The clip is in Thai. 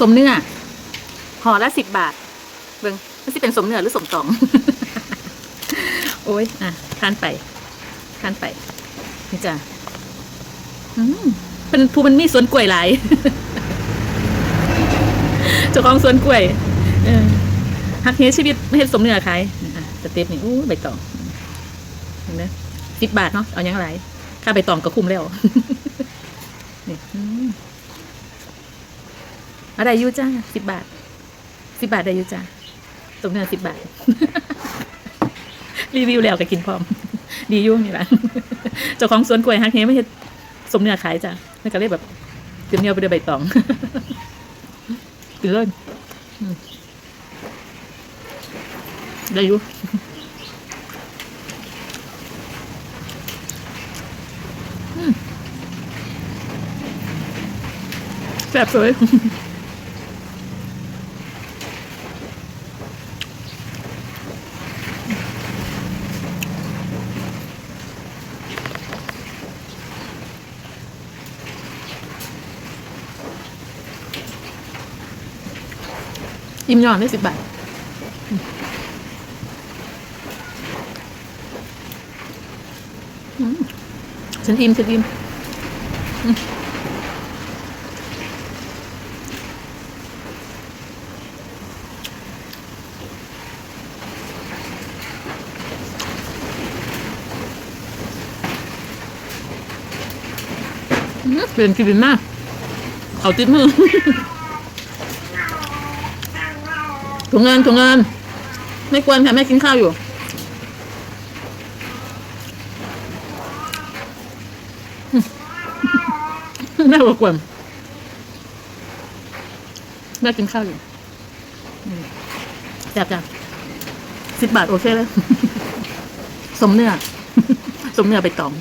สมเนื้อห่อละสิบบาท เบิ่งมันสิเป็นสมเนื้อหรือสมตอง โอ้ย อะทานไปทานไป นี่จ้ะอืมเป็นผู้มันมีสวนกล้วยหลายเจ้าของสวนกล้วยเออฮักเฮชีวิตไม่เห็นสมเนื้อขายอะสเต็ปนี่อู้ใบตองเห็นไหมสิบบาทเนาะเอายังไรค่าใบตองก็คุ้มแล้วนี่ อะไรยูจ้าสิบบาทสิบบาทได้อยูจ้าสมเนื้อสิบบาท รีวิวแล้วก็กินพร้อม ดียุ่งนี่แหละเจ้าของสวนกล้วยฮักเฮไม่เห็นสมเนื้อขายจ้ะนั่นก็เลยกแบบเตรียมเนียไปด้วยใบตองกินเลยอืมได้ยู่แซ่บสวย อิ่มยอนได้สิบบาทฉันอิ่มฉันอิ่มเปลี่ยนกินหน้าเอาติดมือ ถุงเงินถุงเงิน ไม่ควรค่ะแม่กินข้าวอยู่ แม่บอกวรแม่กินข้าวอยู่อืมแซ่บจ้ะสิบบาทโอเคเลย สมเนื้อ สมเนื้อไปตอง